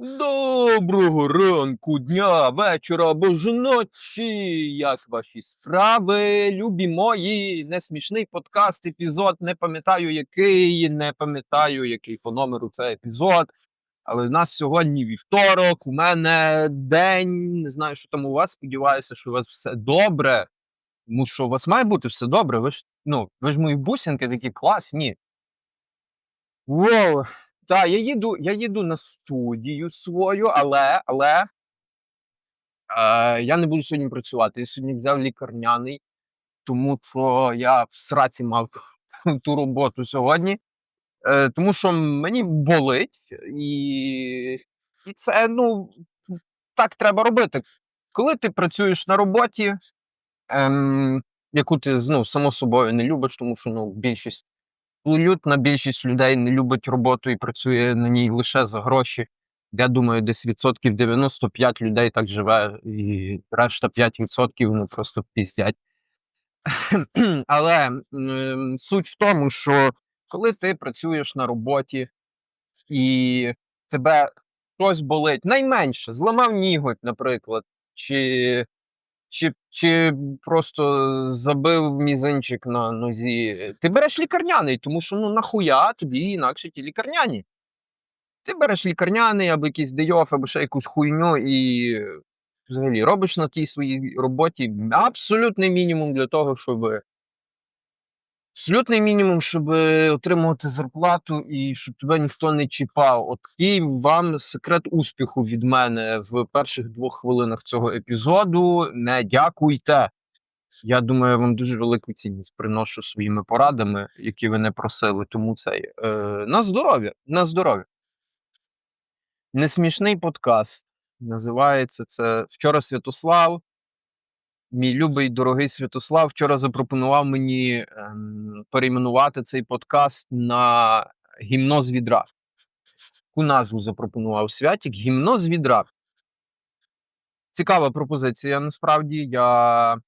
Доброго ранку, дня, вечора або ж ночі. Як ваші справи, любі мої, несмішний подкаст, епізод. Не пам'ятаю який, не пам'ятаю, який по номеру це епізод. Але в нас сьогодні вівторок, у мене день. Не знаю, що там у вас. Сподіваюся, що у вас все добре. Тому що у вас має бути все добре. Ви ж, ну, ви ж мої бусинки такі класні. Воу. Так, я їду, я їду на студію свою, але, але е, я не буду сьогодні працювати. Я сьогодні взяв лікарняний, тому що я в сраці мав ту роботу сьогодні. Е, тому що мені болить, і, і це ну, так треба робити. Коли ти працюєш на роботі, ем, яку ти ну, само собою не любиш, тому що ну, більшість абсолютна більшість людей не любить роботу і працює на ній лише за гроші. Я думаю, десь відсотків 95 людей так живе, і решта 5 відсотків ну просто піздять. Але суть в тому, що коли ти працюєш на роботі і тебе щось болить, найменше зламав ніготь, наприклад, чи чи, чи просто забив мізинчик на нозі. Ти береш лікарняний, тому що ну нахуя тобі інакше ті лікарняні. Ти береш лікарняний або якийсь дейоф, або ще якусь хуйню, і взагалі робиш на тій своїй роботі абсолютний мінімум для того, щоб. Абсолютний мінімум, щоб отримувати зарплату і щоб тебе ніхто не чіпав. От такий вам секрет успіху від мене в перших двох хвилинах цього епізоду. Не дякуйте. Я думаю, я вам дуже велику цінність приношу своїми порадами, які ви не просили. Тому цей е, на здоров'я, на здоров'я. Несмішний подкаст. Називається це Вчора Святослав. Мій любий дорогий Святослав вчора запропонував мені ем, перейменувати цей подкаст на гімно з відра. Таку назву запропонував Святік гімно з відра. Цікава пропозиція, насправді. Я,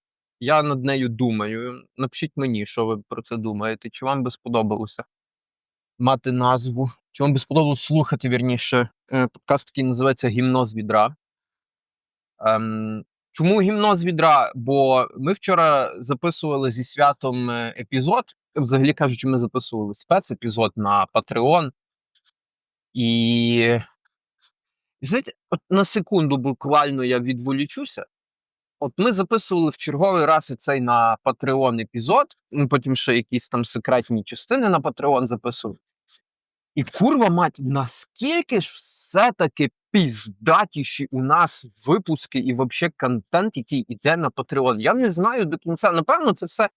я над нею думаю. Напишіть мені, що ви про це думаєте. Чи вам би сподобалося мати назву? Чи вам би сподобалося слухати вірніше? Е, Подкаст такий називається Гімно з відра. Ем, Чому гімно з відра? Бо ми вчора записували зі святом е, епізод. Взагалі кажучи, ми записували спецепізод на Patreon. І знаєте, от на секунду буквально я відволічуся. От ми записували в черговий раз цей на Patreon епізод, потім ще якісь там секретні частини на Patreon записували. І курва мать, наскільки ж все-таки піздатіші у нас випуски і взагалі контент, який йде на Patreon. Я не знаю до кінця. Напевно, це все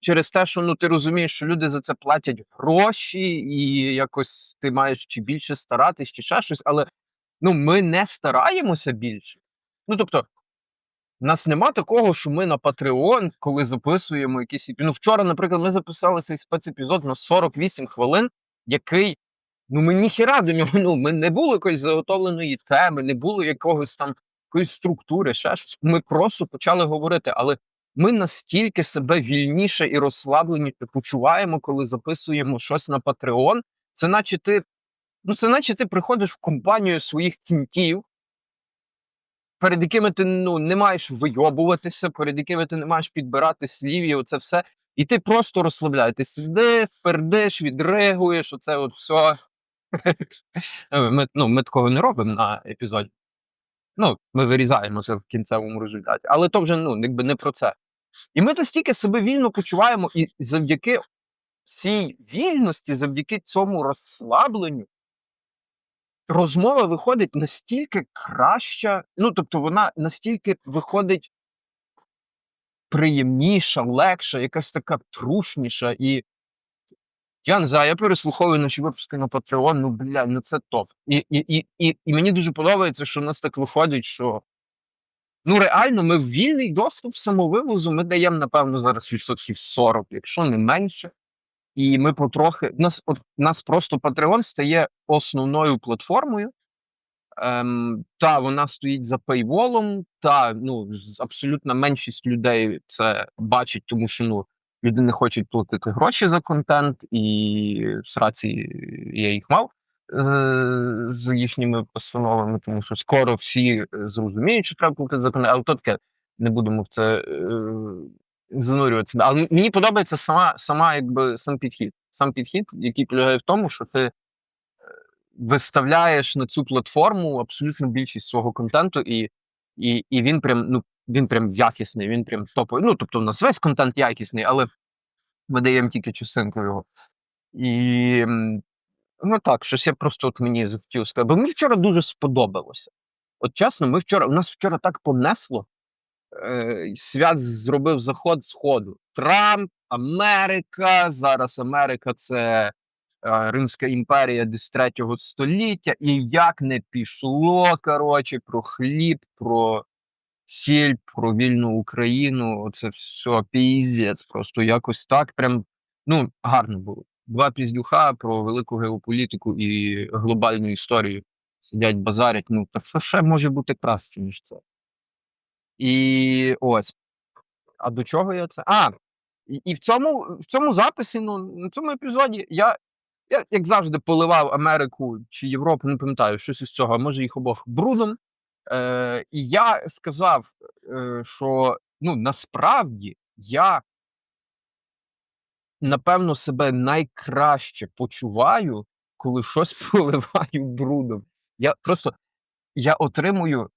через те, що ну ти розумієш, що люди за це платять гроші, і якось ти маєш чи більше старатись, чи ще щось, але ну ми не стараємося більше. Ну тобто. У нас нема такого, що ми на Patreon, коли записуємо якісь. Ну, вчора, наприклад, ми записали цей спецепізод на 48 хвилин, який Ну, ми ніхіра до нього. Ну, ми не було якоїсь заготовленої теми, не було якогось там якоїсь структури, ще щось. Ми просто почали говорити, але ми настільки себе вільніше і розслабленіше почуваємо, коли записуємо щось на Patreon. Це наче ти, ну, це наче ти приходиш в компанію своїх кінтів, перед якими ти ну, не маєш вийобуватися, перед якими ти не маєш підбирати слів і оце все. І ти просто розслабляєш. Ти сидиш, пердиш, відригуєш, оце от все. Ми, ну, ми такого не робимо на епізоді. Ну, ми вирізаємо це в кінцевому результаті. Але то вже ну, якби не про це. І ми настільки себе вільно почуваємо, і завдяки цій вільності, завдяки цьому розслабленню, розмова виходить настільки краща, ну, тобто, вона настільки виходить приємніша, легша, якась така трушніша. І я не знаю, я переслуховую наші випуски на Patreon, ну бля, ну це топ. І, і, і, і, і мені дуже подобається, що в нас так виходить, що ну реально ми вільний доступ самовивозу ми даємо, напевно, зараз відсотків 40, якщо не менше. І ми потрохи. Нас, от, нас просто Patreon стає основною платформою. Ем, та вона стоїть за пейволом, та ну, абсолютна меншість людей це бачить, тому що ну, люди не хочуть платити гроші за контент, і в сраці я їх мав. е, з їхніми постановами, тому що скоро всі зрозуміють, що треба платити закони, але то таке не будемо в це е, занурюватися. Але мені подобається сама, сама якби сам підхід. Сам підхід, який полягає в тому, що ти виставляєш на цю платформу абсолютно більшість свого контенту, і, і, і він прям, ну, він прям якісний, він прям топовий. Ну, тобто, у нас весь контент якісний, але ми даємо тільки частинку його. І ну так, щось я просто от мені захотів сказати. Бо мені вчора дуже сподобалося. От чесно, ми вчора, у нас вчора так понесло. Е, свят зробив заход з ходу. Трамп, Америка. Зараз Америка це Римська імперія десь третього століття. І як не пішло, коротше, про хліб, про сіль, про вільну Україну. Оце все піздець. Просто якось так. Прям ну, гарно було. Два піздюха про велику геополітику і глобальну історію сидять, базарять. Ну, та що ще може бути краще, ніж це? І ось. А до чого я це? А! І, і в цьому в цьому записі, ну, на цьому епізоді я, я, як завжди, поливав Америку чи Європу, не пам'ятаю, щось із цього, може їх обох брудом. Е, і я сказав, е, що ну, насправді я напевно себе найкраще почуваю, коли щось поливаю брудом. Я просто я отримую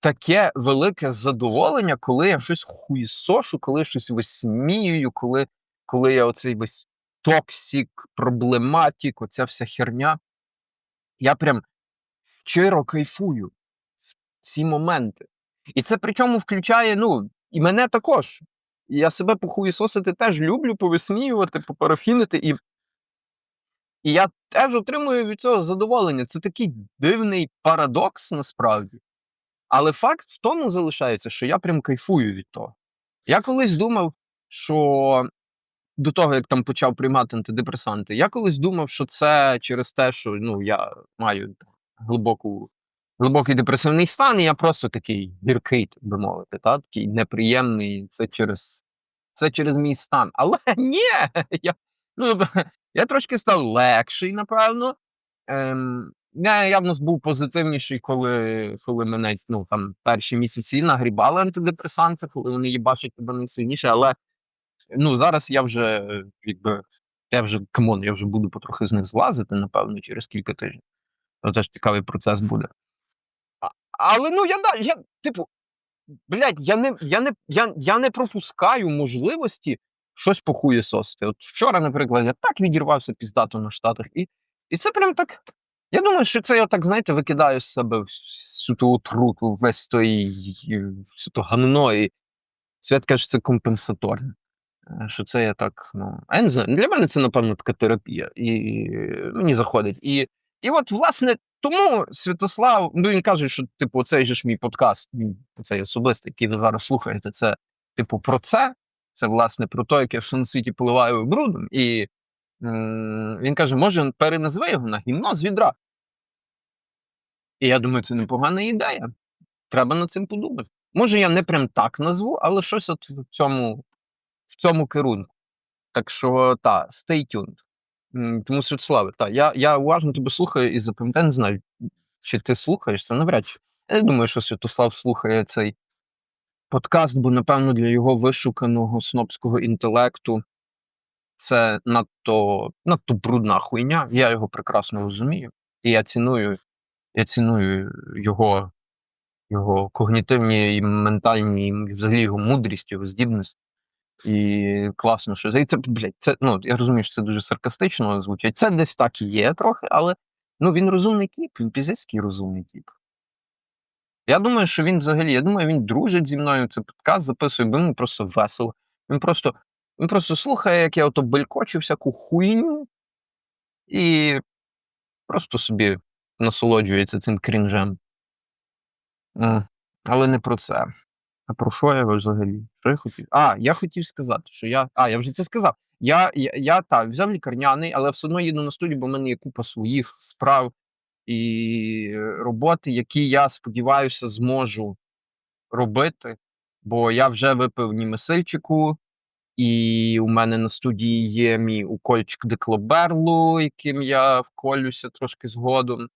таке велике задоволення, коли я щось хуїсошу, коли я щось висміюю, коли, коли я оцей весь токсик, проблематик, оця вся херня. Я прям щиро кайфую в ці моменти. І це причому включає, ну, і мене також. Я себе похуїсосити теж люблю, повисміювати, попарафінити, і, і я теж отримую від цього задоволення. Це такий дивний парадокс насправді. Але факт в тому залишається, що я прям кайфую від того. Я колись думав, що до того, як там почав приймати антидепресанти, я колись думав, що це через те, що ну, я маю глибоку, глибокий депресивний стан, і я просто такий гіркий, так би мовити, та? такий неприємний. Це через це через мій стан. Але ні, я, ну, я трошки став легший, напевно. Ем, я явно був позитивніший, коли коли мене ну, там, перші місяці нагрібали антидепресанти, коли вони їбачать тебе найсильніше. Але ну, зараз я вже якби я вже камон, я вже буду потрохи з них злазити, напевно, через кілька тижнів. То теж цікавий процес буде. А, але ну я я, типу, блядь, я не я не, я, я не пропускаю можливості щось похуєсосити. От вчора, наприклад, я так відірвався піздато на штатах, і, і це прям так. Я думаю, що це я так, знаєте, викидаю з себе всю ту отруту, весь той всю ту гамно, і свят каже, що це компенсаторне. Е, Що це я так, ну. Я не знаю. Для мене це, напевно, така терапія. І мені заходить. І, і от, власне, тому Святослав, ну він каже, що, типу, цей же ж мій подкаст, цей особистий, який ви зараз слухаєте, це, типу, про це. Це, власне, про те, як я в Санситі поливаю брудом. І м, він каже, може, переназви його на гімно з відра. І я думаю, це непогана ідея. Треба над цим подумати. Може, я не прям так назву, але щось от в цьому, в цьому керунку. Так що, та, stay tuned. Тому, Святославе, та, я, я уважно тебе слухаю і запам'ятаю, не знаю, чи ти слухаєш це навряд чи. Я не думаю, що Святослав слухає цей подкаст, бо, напевно, для його вишуканого снобського інтелекту це надто, надто брудна хуйня. Я його прекрасно розумію. І я ціную, я ціную його, його когнітивні і ментальні, і взагалі його мудрість, його здібність. І класно, що і це, блядь, це, ну, я розумію, що це дуже саркастично звучить. Це десь так і є трохи, але ну, він розумний тіп, він пізецький розумний тіп. Я думаю, що він взагалі, я думаю, він дружить зі мною, це подкаст записує, бо йому просто весело. Він просто, він просто слухає, як я ото белькочу всяку хуйню, і просто собі насолоджується цим крінжем. Але не про це. А про що я взагалі? Що я хотів? А, я хотів сказати, що я. А, я вже це сказав. Я, я, я так, взяв лікарняний, але все одно їду на студію, бо в мене є купа своїх справ і роботи, які я сподіваюся зможу робити. Бо я вже випив німесильчику, І у мене на студії є мій укольчик деклоберлу, яким я вколюся трошки згодом.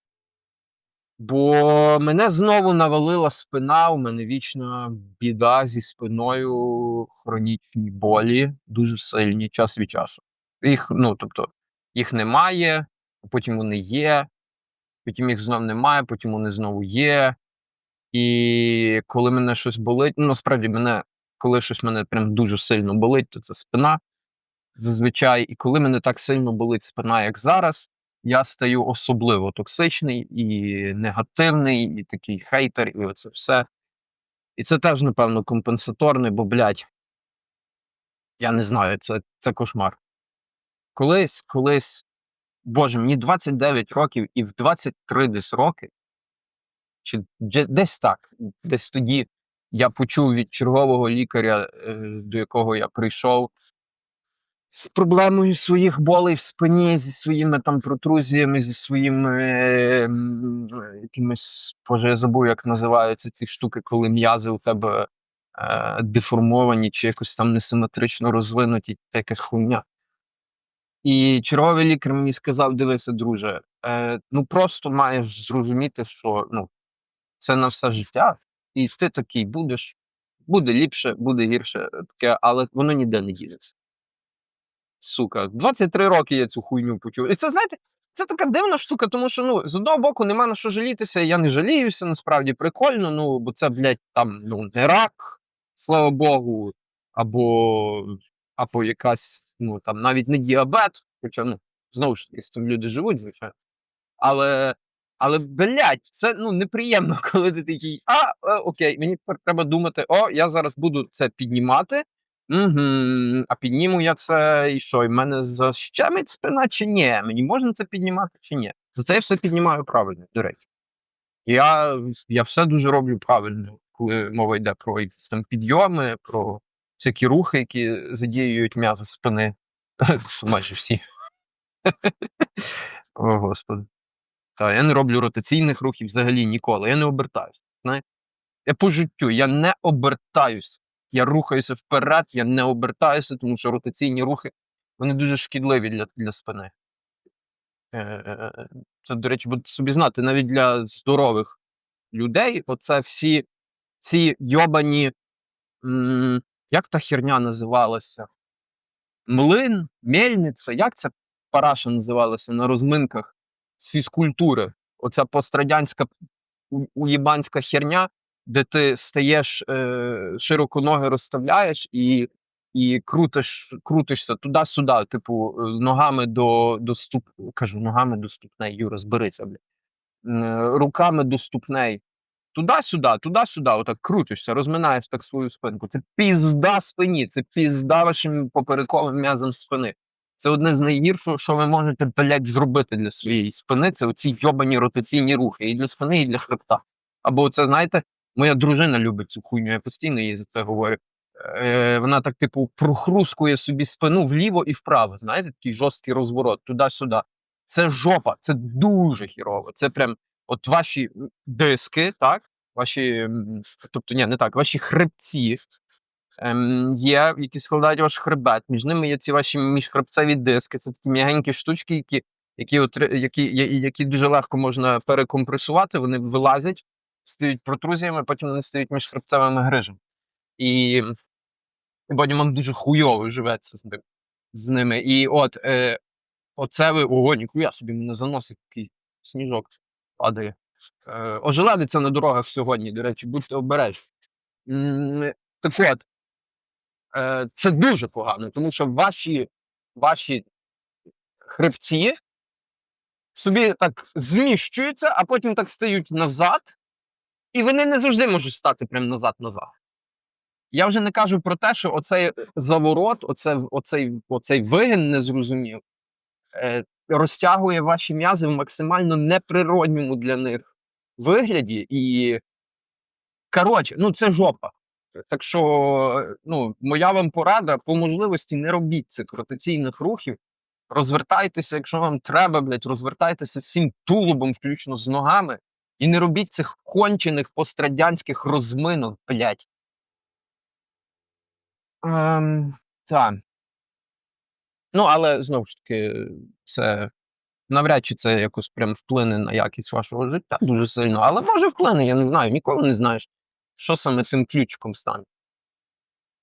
Бо мене знову навалила спина, у мене вічна біда зі спиною, хронічні болі, дуже сильні час від часу. Їх, ну, тобто, їх немає, а потім вони є, потім їх знов немає, потім вони знову є. І коли мене щось болить, ну насправді мене, коли щось мене прям дуже сильно болить, то це спина. Зазвичай, і коли мене так сильно болить спина, як зараз, я стаю особливо токсичний і негативний, і такий хейтер, і оце все. І це теж, напевно, компенсаторне, бо, блядь, я не знаю, це, це кошмар. Колись, колись, Боже, мені 29 років, і в 23 десь роки, чи десь так, десь тоді я почув від чергового лікаря, е, до якого я прийшов, з проблемою своїх болей в спині, зі своїми там протрузіями, зі своїми е, якимись, боже, я забув, як називаються ці штуки, коли м'язи у тебе е, деформовані чи якось там несиметрично розвинуті, якась хуйня. І черговий лікар мені сказав: дивися, друже, е, ну просто маєш зрозуміти, що ну, це на все життя, і ти такий будеш. Буде ліпше, буде гірше, таке, але воно ніде не дінеться. Сука, 23 роки я цю хуйню почув. І це, знаєте, це така дивна штука, тому що ну, з одного боку нема на що жалітися, я не жаліюся, насправді прикольно, ну, бо це, блядь, там ну, не рак, слава Богу, або, або якась, ну там навіть не діабет, хоча ну, знову ж таки, з цим люди живуть, звичайно. Але, але блядь, це ну, неприємно, коли ти такий, а, е, окей, мені тепер треба думати, о, я зараз буду це піднімати. Угу. А підніму я це і що? І в мене защемить спина чи ні? Мені можна це піднімати чи ні? Зате я все піднімаю правильно, до речі. Я, я все дуже роблю правильно, коли мова йде про якісь там підйоми, про всякі рухи, які задіюють м'язи спини. Майже всі. О, Господи. Та, я не роблю ротаційних рухів взагалі ніколи. Я не обертаюся. Знаєте? Я по життю, я не обертаюся. Я рухаюся вперед, я не обертаюся, тому що ротаційні рухи вони дуже шкідливі для, для спини. Е, Це, до речі, будете собі знати, навіть для здорових людей, оце всі ці йобані, як та херня називалася? Млин, мельниця, як ця параша називалася на розминках з фізкультури? Оця пострадянська уєбанська херня, де ти стаєш е, широко ноги розставляєш і, і крутиш, крутишся туди-сюди, типу, е, ногами до, до ступ... кажу, ногами до ступней, Юра, зберися, бля. Руками до ступней. Туди-сюди, туди-сюди, отак крутишся, розминаєш так свою спинку. Це пізда спині, це пізда вашим поперековим м'язом спини. Це одне з найгіршого, що ви можете, блядь, зробити для своєї спини. Це оці йобані ротаційні рухи і для спини, і для хребта. Або це, знаєте, моя дружина любить цю хуйню, я постійно їй за це говорю. Е, вона так, типу, прохрускує собі спину вліво і вправо. Знаєте, такий жорсткий розворот, туди-сюди. Це жопа, це дуже хірово. Це прям от ваші диски, так? Ваші, тобто, ні, не так, ваші хребці ем, є, які складають ваш хребет. Між ними є ці ваші міжхребцеві диски. Це такі м'ягенькі штучки, які, які, які, які дуже легко можна перекомпресувати, вони вилазять, стають протрузіями, потім вони стають міжхребцевими грижами. І, потім вам дуже хуйово живеться з ним. З ними. І от е, оце ви, ого, ніхуя собі мене заносить такий сніжок падає. Е, ожеледиться на дорогах сьогодні, до речі, будьте обережні. Так от, е, це дуже погано, тому що ваші, ваші хребці собі так зміщуються, а потім так стають назад, і вони не завжди можуть стати прям назад-назад. Я вже не кажу про те, що оцей заворот, оце, оцей, оцей вигин незрозумів, е, розтягує ваші м'язи в максимально неприродньому для них вигляді. І, коротше, ну це жопа. Так що, ну, моя вам порада, по можливості не робіть цих ротаційних рухів. Розвертайтеся, якщо вам треба, блядь, розвертайтеся всім тулубом, включно з ногами, і не робіть цих кончених пострадянських розминок, блядь. Ем, Так. Ну, але знову ж таки, це навряд чи це якось прям вплине на якість вашого життя дуже сильно, але може вплине, я не знаю, ніколи не знаєш, що саме тим ключиком стане.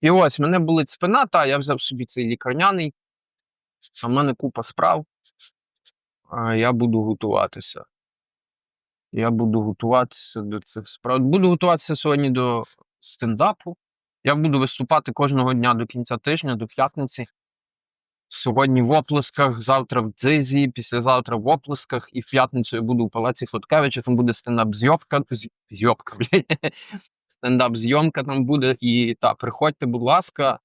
І ось мене болить спина, та я взяв собі цей лікарняний, а в мене купа справ. А я буду готуватися. Я буду готуватися до цих справ. Буду готуватися сьогодні до стендапу. Я буду виступати кожного дня до кінця тижня, до п'ятниці. Сьогодні в оплесках, завтра в дзизі, післязавтра в оплесках, і в п'ятницю я буду у Палаці Хоткевича, там буде стендап-зйомка. Зйомка, блядь. Стендап-зйомка там буде. І та, приходьте, будь ласка.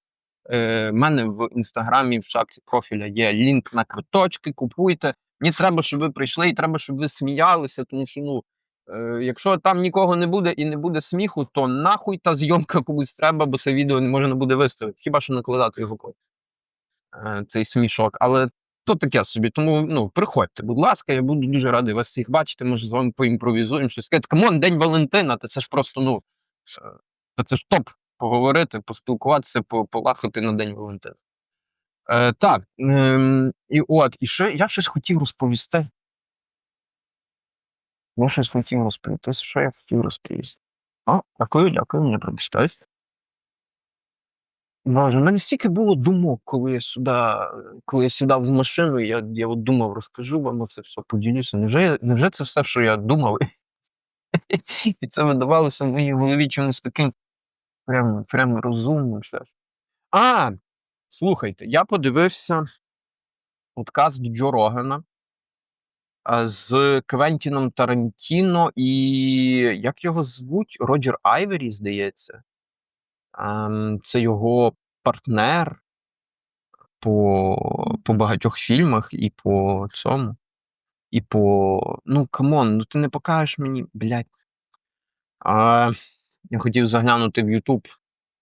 Е, в мене в інстаграмі в шапці профіля є лінк на квиточки, купуйте. Мені треба, щоб ви прийшли, і треба, щоб ви сміялися, тому що ну. Е, якщо там нікого не буде і не буде сміху, то нахуй та зйомка комусь треба, бо це відео не можна буде виставити. Хіба що накладати його потім. Е, цей смішок. Але то таке собі. Тому ну, приходьте, будь ласка, я буду дуже радий вас всіх бачити. Може, з вами поімпровізуємо щось. Скажете, камон, День Валентина, та це ж просто, ну, е, та це ж топ поговорити, поспілкуватися, по- полахати на День Валентина. Е, так, ем, і от, і ще я щось хотів розповісти. Я щось хотів розповісти. Що я хотів розповісти? О, дякую, дякую, мені. Боже, в мене стільки було думок, коли я сюди, коли я сідав в машину, я, я от думав, розкажу вам це все, поділюся. Невже, невже це все, що я думав? І це видавалося в моїй голові чимось таким прям, прям розумним. А, слухайте, я подивився подкаст Джо Рогана з Квентіном Тарантіно і як його звуть? Роджер Айвері, здається. Ем, Це його партнер по, по багатьох фільмах і по цьому. І по. Ну, камон, ну ти не покажеш мені, блядь. А, я хотів заглянути в YouTube,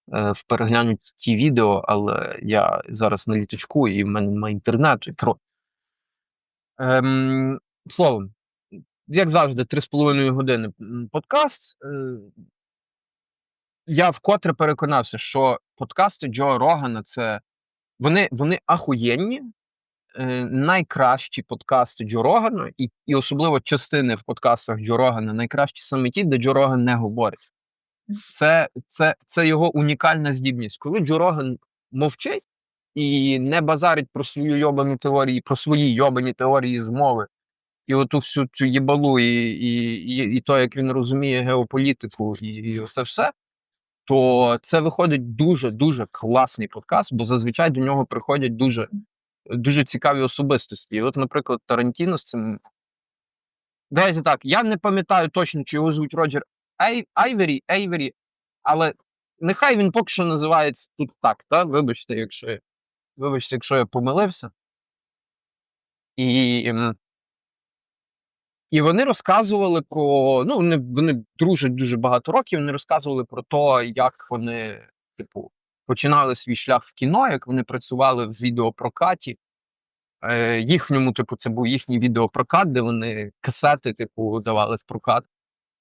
в переглянути ті відео, але я зараз на літачку і в мене немає інтернету. Ем, словом, як завжди, 3,5 години подкаст. Е, я вкотре переконався, що подкасти Джо Рогана це вони, вони ахуєнні, е, найкращі подкасти Джо Рогана, і, і особливо частини в подкастах Джо Рогана найкращі саме ті, де Джо Роган не говорить. Це, це, це його унікальна здібність. Коли Джо Роган мовчить і не базарить про свою йобану теорію, про свої йобані теорії змови, і оту всю цю їбалу, і, і, і, і то, як він розуміє геополітику, і, і це все, то це виходить дуже дуже класний подкаст, бо зазвичай до нього приходять дуже, дуже цікаві особистості. І от, наприклад, Тарантіно з цим. Давайте так, я не пам'ятаю точно, чи його звуть Роджер Ей, Айвері, але нехай він поки що називається тут так, та? Вибачте, якщо я, вибачте, якщо я помилився. І, і вони розказували про. Ну, вони, вони дружать дуже багато років. Вони розказували про те, як вони, типу, починали свій шлях в кіно, як вони працювали в відеопрокаті. Е, їхньому, типу, це був їхній відеопрокат, де вони касети, типу, давали в прокат.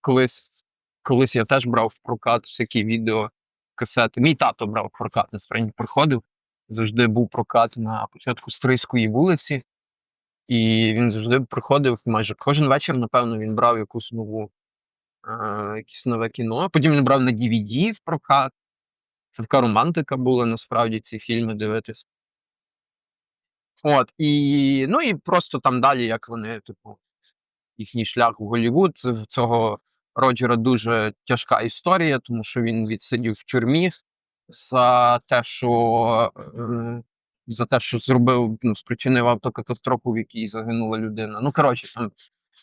Колись, колись я теж брав в прокат всякі відеокасети. Мій тато брав прокат, насправді приходив. Завжди був прокат на початку Стрийської вулиці. І він завжди приходив майже кожен вечір, напевно, він брав якусь нову, е, якесь нове кіно. Потім він брав на DVD в прокат. Це така романтика була насправді ці фільми дивитись. От, і, ну і просто там далі, як вони, типу, їхній шлях в Голлівуд. В цього Роджера дуже тяжка історія, тому що він відсидів в тюрмі за те, що е, за те, що зробив, ну, спричинив автокатастрофу, в якій загинула людина. Ну, коротше, це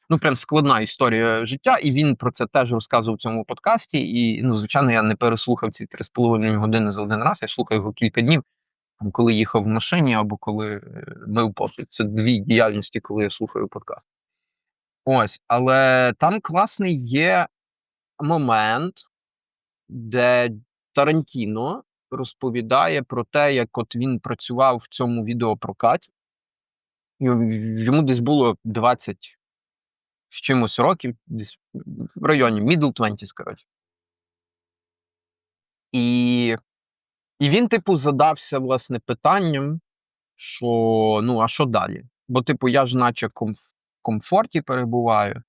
ну, прям складна історія життя, і він про це теж розказував в цьому подкасті. І, ну, звичайно, я не переслухав ці 3,5 години за один раз, я слухав його кілька днів, коли їхав в машині або коли е, мив посуд. Це дві діяльності, коли я слухаю подкаст. Ось, але там класний є момент, де Тарантіно розповідає про те, як от він працював в цьому відеопрокаті. Йому десь було 20 з чимось років, десь в районі middle 20s, коротше. І І він, типу, задався власне питанням, що ну, а що далі? Бо, типу, я ж наче комф комфорті перебуваю,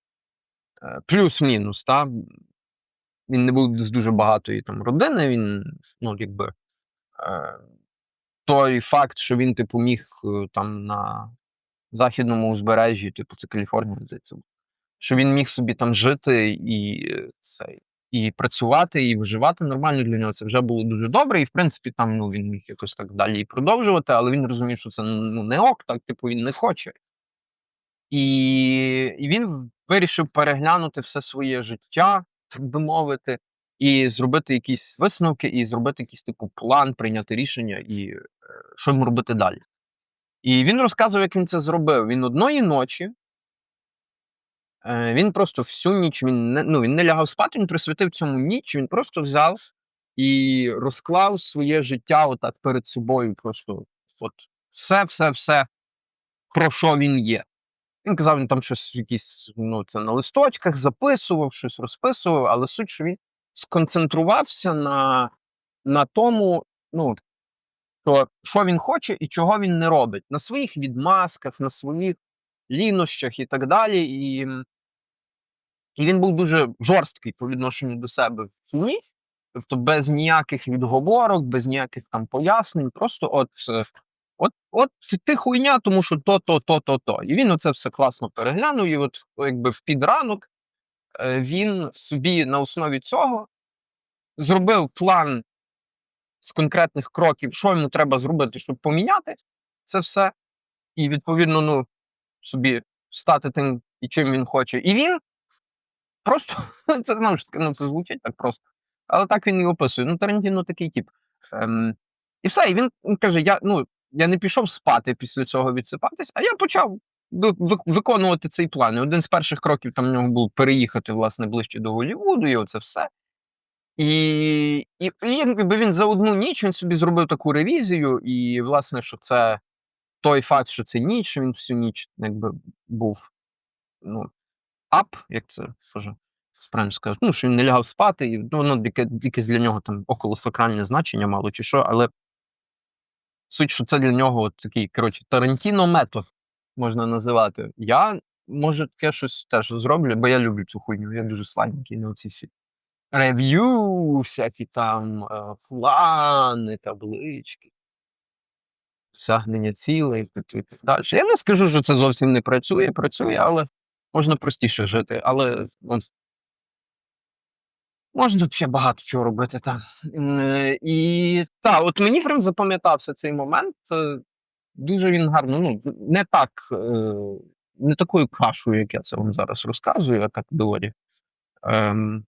е, плюс-мінус, та? Він не був з дуже багатої там родини, він, ну, якби, е, той факт, що він, типу, міг е, там на західному узбережжі, типу, це Каліфорнія, здається, що він міг собі там жити і е, цей. І працювати, і виживати нормально для нього це вже було дуже добре. І в принципі, там ну він міг якось так далі і продовжувати, але він розумів, що це ну не ок, так типу він не хоче. І, і він вирішив переглянути все своє життя, так би мовити, і зробити якісь висновки, і зробити якийсь типу план, прийняти рішення, і е, що йому робити далі. І він розказував, як він це зробив. Він одної ночі. Е, він просто всю ніч він не, ну, він не лягав спати, він присвятив цьому ніч, він просто взяв і розклав своє життя отак перед собою. Просто от все, все, все, про що він є. Він казав, він там щось якісь, ну, це на листочках записував, щось розписував, але суть, що він сконцентрувався на, на тому, ну, що, що він хоче і чого він не робить. На своїх відмазках, на своїх лінощах і так далі. І, і він був дуже жорсткий по відношенню до себе в цю. Тобто без ніяких відговорок, без ніяких там пояснень, просто от, е, от, от ти хуйня, тому що то, то, то. І він оце все класно переглянув, і от якби в підранок е, він собі на основі цього зробив план з конкретних кроків, що йому треба зробити, щоб поміняти це все, і відповідно, ну, собі стати тим, і чим він хоче. І він просто це знову ж таки, ну це звучить так просто. Але так він і описує. Ну, Тарантіно такий тип. Ем, і все, і він каже: я, ну, я не пішов спати після цього відсипатись, а я почав ви- ви- виконувати цей план. І один з перших кроків там в нього був переїхати власне ближче до Голлівуду, і оце все. І, і, і якби він за одну ніч він собі зробив таку ревізію, і, власне, що це той факт, що це ніч, він всю ніч якби був ну, ап, як це вже справді скажу, ну, що він не лягав спати, і ну, воно яке- якесь для нього там около сакральне значення мало чи що, але суть, що це для нього от такий, коротше, Тарантіно метод можна називати. Я, може, таке щось теж зроблю, бо я люблю цю хуйню, я дуже слайненький на оці всі рев'ю, всякі там е, плани, таблички, досягнення цілей і так далі. Я не скажу, що це зовсім не працює, працює, але можна простіше жити. Але можна ще багато чого робити. Та. Е, І та, от мені прям запам'ятався цей момент. е, Дуже він гарно, ну, не так, е, не такою кашою, як я це вам зараз розказую, а так доволі. Ем,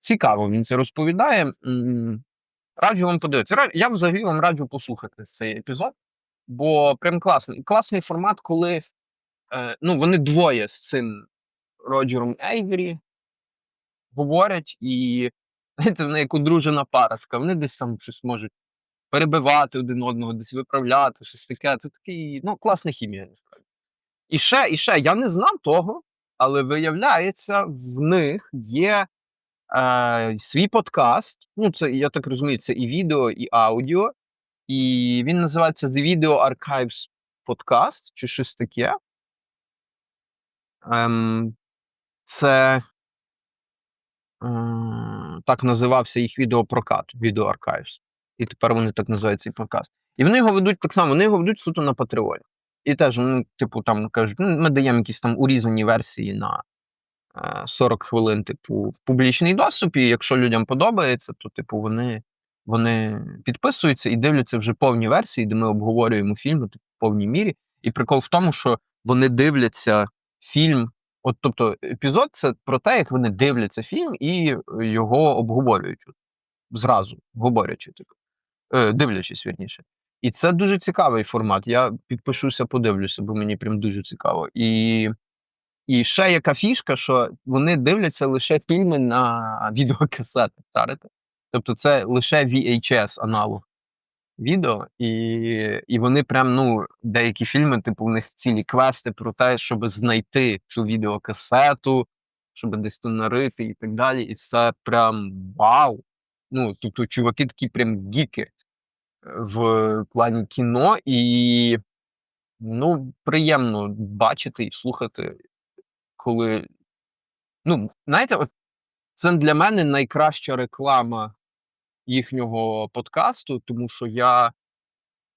цікаво він це розповідає. Раджу вам подивитися. Я взагалі вам раджу послухати цей епізод, бо прям класний. Класний формат, коли е, ну, вони двоє з цим Роджером Ейвері говорять, і знаєте, вони як одружена парочка, вони десь там щось можуть перебивати один одного, десь виправляти, щось таке. Це такий, ну, класна хімія, насправді. І ще, і ще, я не знав того, але виявляється, в них є е, свій подкаст. Ну, це, я так розумію, це і відео, і аудіо. І він називається The Video Archives Podcast, чи щось таке. Ем, це так називався їх відеопрокат, Archives. І тепер вони так називають цей подкаст. І вони його ведуть так само, вони його ведуть суто на Патреоні. І теж, ну, типу, там кажуть, ну, ми даємо якісь там урізані версії на е, 40 хвилин, типу, в публічний доступ. І якщо людям подобається, то, типу, вони, вони підписуються і дивляться вже повні версії, де ми обговорюємо фільми типу, в повній мірі. І прикол в тому, що вони дивляться фільм. От, тобто, епізод це про те, як вони дивляться фільм і його обговорюють. Зразу, говорячи, типу, е, дивлячись, вірніше. І це дуже цікавий формат. Я підпишуся, подивлюся, бо мені прям дуже цікаво. І, і ще яка фішка, що вони дивляться лише фільми на відеокасети. Тобто це лише VHS аналог відео, і, і вони прям, ну, деякі фільми, типу, у них цілі квести про те, щоб знайти цю відеокасету, щоб десь то нарити і так далі. І це прям вау. Ну, тобто, чуваки такі прям гіки. в плані кіно, і ну, приємно бачити і слухати, коли. Ну, знаєте, от це для мене найкраща реклама їхнього подкасту, тому що я,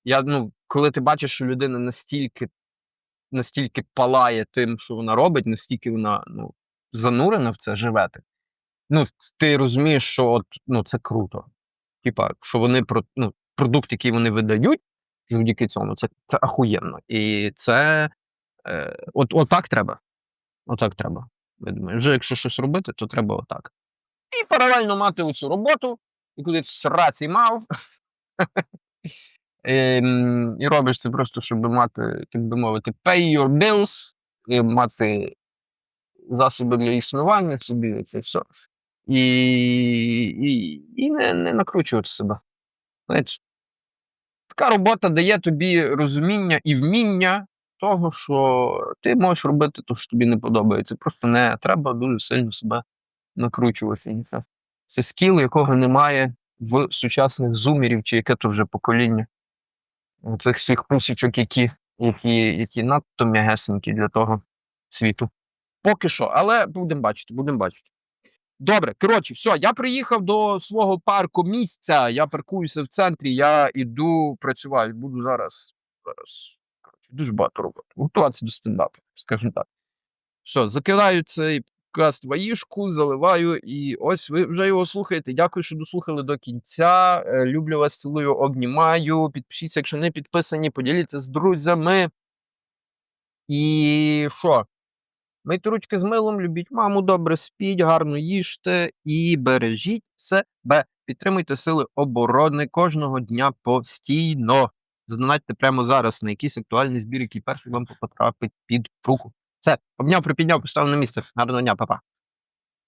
я ну, коли ти бачиш, що людина настільки, настільки палає тим, що вона робить, настільки вона ну, занурена в це живе. ти, Ну, ти розумієш, що от, ну, це круто. Типа, що вони про ну, продукт, який вони видають, завдяки цьому, це, це ахуєнно. І це е, от, отак треба. Отак треба. Я думаю, вже якщо щось робити, то треба отак. І паралельно мати оцю роботу, яку ти в сраці мав. І робиш це просто, щоб мати, так би мовити, pay your bills, і мати засоби для існування собі, це все. І, і, і не, не накручувати себе. Знаєте, така робота дає тобі розуміння і вміння того, що ти можеш робити те, що тобі не подобається. Просто не треба дуже сильно себе накручувати. Це скіл, якого немає в сучасних зумерів, чи яке то вже покоління. Цих всіх пусічок, які, які, які надто м'ягесенькі для того світу. Поки що, але будемо бачити, будемо бачити. Добре, коротше, все, я приїхав до свого парку місця, я паркуюся в центрі, я іду працювати. Буду зараз, зараз коротше, дуже багато роботи. Готуватися до стендапу, скажімо так. Все, закидаю цей каст в заливаю, і ось ви вже його слухаєте. Дякую, що дослухали до кінця. Е, Люблю вас, цілую, обнімаю. Підпишіться, якщо не підписані, поділіться з друзями. І що? Мийте ручки з милом, любіть маму, добре спіть, гарно їжте і бережіть себе. Підтримуйте сили оборони кожного дня постійно. Задонатьте прямо зараз на якийсь актуальний збір, який перший вам потрапить під руку. Все, обняв, припідняв, поставив на місце. Гарного дня, па-па.